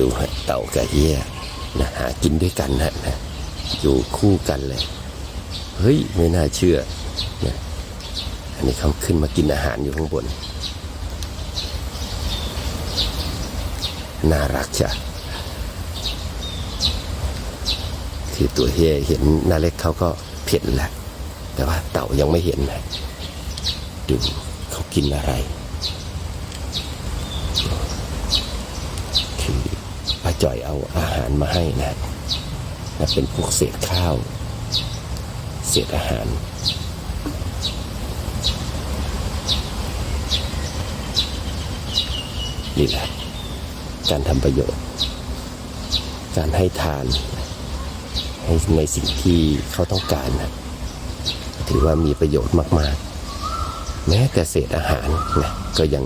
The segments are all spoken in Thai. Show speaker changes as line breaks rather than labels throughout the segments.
ดูฮะเต่ากับเฮียนะหากินด้วยกันนะนะอยู่คู่กันเลย เฮ้ย ไม่น่าเชื่อนะอันนี้เขาขึ้นมากินอาหารอยู่ข้างบน น่ารักจ้ะคือตัวเฮียเห็นนาเล็กเขาก็เผ็ดแหละแต่ว่าเต่ายังไม่เห็นนะดูเขากินอะไร คือป้า จ่อยเอาอาหารมาให้นะนะเป็นพวกเศษข้าว เศษอาหาร นี่แหละ การทำประโยชน์ การให้ทาน ให้ในสิ่งที่เขาต้องการนะถือว่ามีประโยชน์มาก ๆ แม้แต่เศษอาหารนะก็ยัง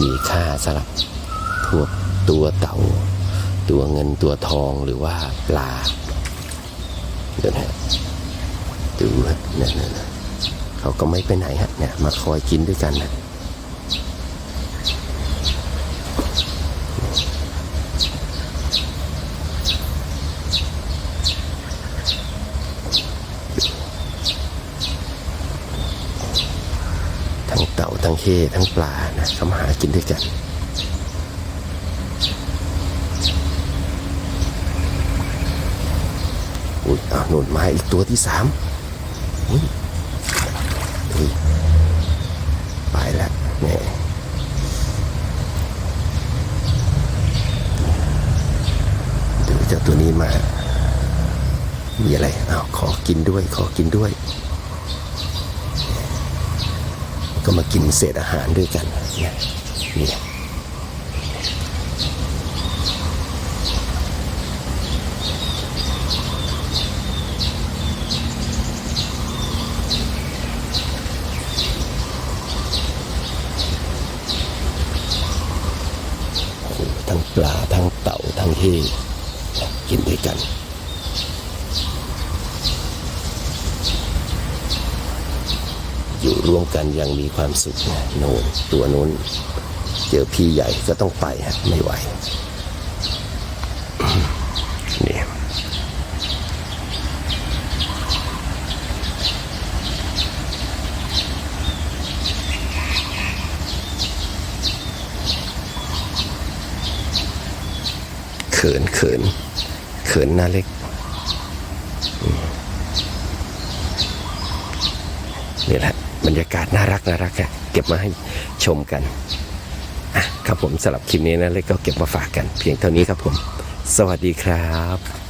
มีค่าสำหรับพวกตัวเต่า ตัวเงินตัวทองหรือว่าปลาเดี๋ยวนะดูฮะนี่ยเนี่ยเนี่ยเขาก็ไม่ไปไหนฮะเนี่ยมาคอยกินด้วยกันนะทั้งเต่าทั้งเข้ทั้งปลานะเขามาหากินด้วยกัน อุ้ยอ้าวหนุนมาอีกตัวที่สามอุ้ยอุ้ยไปแล้วเนี่ยดูเจ้าตัวนี้มา มีอะไรอ้าวขอกินด้วย ขอกินด้วย ก็มากินเศษอาหารด้วยกันเนี่ยเนี่ยโอ้โหทั้ง ปลาทั้งเต่าทั้งเฮกินด้วยกัน อยู่ร่วมกันยังมีความสุขโน่นตัวนู้น เจอพี่ใหญ่ก็ต้องไปไม่ไหว นี่เขินเขิน เขินหน้าเล็ก นี่แหละบรรยากาศน่ารักน่ารักอะเก็บมาให้ชมกันครับผมสำหรับคลิปนี้นะเล็กก็เก็บมาฝากกัน เพียงเท่านี้ครับผม สวัสดีครับ